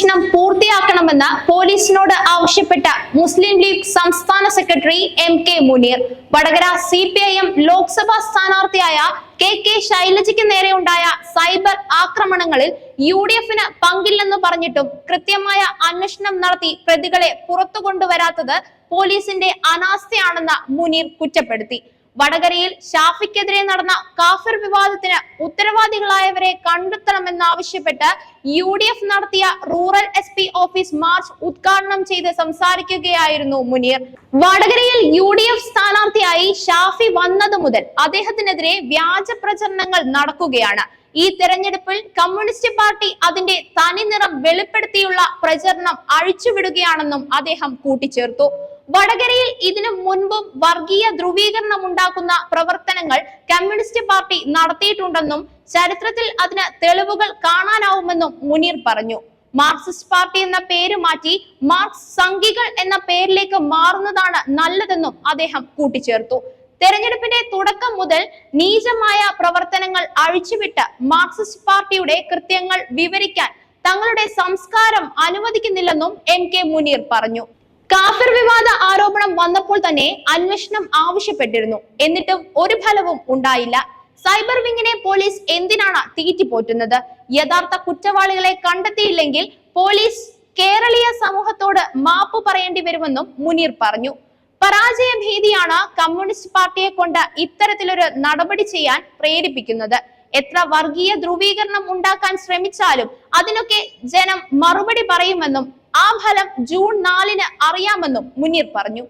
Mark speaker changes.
Speaker 1: അന്വേഷണം പൂർത്തിയാക്കണമെന്ന് പോലീസിനോട് ആവശ്യപ്പെട്ട മുസ്ലിം ലീഗ് സംസ്ഥാന secretary M K Muneer. Vadakara C P I M Lok Sabha സ്ഥാനാർത്ഥിയായ K K ശൈലജയ്ക്ക് നേരെയുണ്ടായ സൈബർ ആക്രമണങ്ങളിൽ യു ഡി എഫിന് പങ്കില്ലെന്ന് പറഞ്ഞിട്ടും കൃത്യമായ അന്വേഷണം നടത്തി പ്രതികളെ പുറത്തു കൊണ്ടുവരാത്തത് പോലീസിന്റെ അനാസ്ഥയാണെന്ന് മുനീർ കുറ്റപ്പെടുത്തി. വടകരയിൽ ഷാഫിക്കെതിരെ നടന്ന കാഫിർ വിവാദത്തിന് ഉത്തരവാദികളായവരെ കണ്ടെത്തണമെന്നാവശ്യപ്പെട്ട് യു ഡി എഫ് നടത്തിയ rural S P office march ഉദ്ഘാടനം ചെയ്ത് സംസാരിക്കുകയായിരുന്നു മുനീർ. വടകരയിൽ യു ഡി എഫ് സ്ഥാനാർത്ഥിയായി ഷാഫി വന്നത് മുതൽ അദ്ദേഹത്തിനെതിരെ വ്യാജ പ്രചരണങ്ങൾ നടക്കുകയാണ്. ഈ തെരഞ്ഞെടുപ്പിൽ കമ്മ്യൂണിസ്റ്റ് പാർട്ടി അതിന്റെ തനിനിറം വെളിപ്പെടുത്തിയുള്ള പ്രചരണം അഴിച്ചുവിടുകയാണെന്നും അദ്ദേഹം കൂട്ടിച്ചേർത്തു. വടകരയിൽ ഇതിനു മുൻപും വർഗീയ ധ്രുവീകരണം ഉണ്ടാക്കുന്ന പ്രവർത്തനങ്ങൾ കമ്മ്യൂണിസ്റ്റ് പാർട്ടി നടത്തിയിട്ടുണ്ടെന്നും ചരിത്രത്തിൽ അതിന് തെളിവുകൾ കാണാനാവുമെന്നും മുനീർ പറഞ്ഞു. മാർക്സിസ്റ്റ് പാർട്ടി എന്ന പേര് മാറ്റി മാർക്സ് സംഘികൾ എന്ന പേരിലേക്ക് മാറുന്നതാണ് നല്ലതെന്നും അദ്ദേഹം കൂട്ടിച്ചേർത്തു. തെരഞ്ഞെടുപ്പിന്റെ തുടക്കം മുതൽ നീചമായ പ്രവർത്തനങ്ങൾ അഴിച്ചുവിട്ട് മാർക്സിസ്റ്റ് പാർട്ടിയുടെ കൃത്യങ്ങൾ വിവരിക്കാൻ തങ്ങളുടെ സംസ്കാരം അനുവദിക്കുന്നില്ലെന്നും എം കെ മുനീർ പറഞ്ഞു. കാഫിർ വിവാദ ആരോപണം വന്നപ്പോൾ തന്നെ അന്വേഷണം ആവശ്യപ്പെട്ടിരുന്നു. എന്നിട്ടും ഒരു ഫലവും ഉണ്ടായില്ല. സൈബർ വിങ്ങിനെ പോലീസ് എന്തിനാണ് തീറ്റിപ്പോറ്റുന്നത്? യഥാർത്ഥ കുറ്റവാളികളെ കണ്ടെത്തിയില്ലെങ്കിൽ പോലീസ് കേരളീയ സമൂഹത്തോട് മാപ്പ് പറയേണ്ടി വരുമെന്നും മുനീർ പറഞ്ഞു. പരാജയ ഭീതിയാണ് കമ്മ്യൂണിസ്റ്റ് പാർട്ടിയെ കൊണ്ട് ഇത്തരത്തിലൊരു നടപടി ചെയ്യാൻ പ്രേരിപ്പിക്കുന്നത്. എത്ര വർഗീയ ധ്രുവീകരണം ഉണ്ടാക്കാൻ ശ്രമിച്ചാലും അതിനൊക്കെ ജനം മറുപടി പറയുമെന്നും ആ ഫലം ജൂൺ നാലിന് അറിയാമെന്നും മുനീർ പറഞ്ഞു.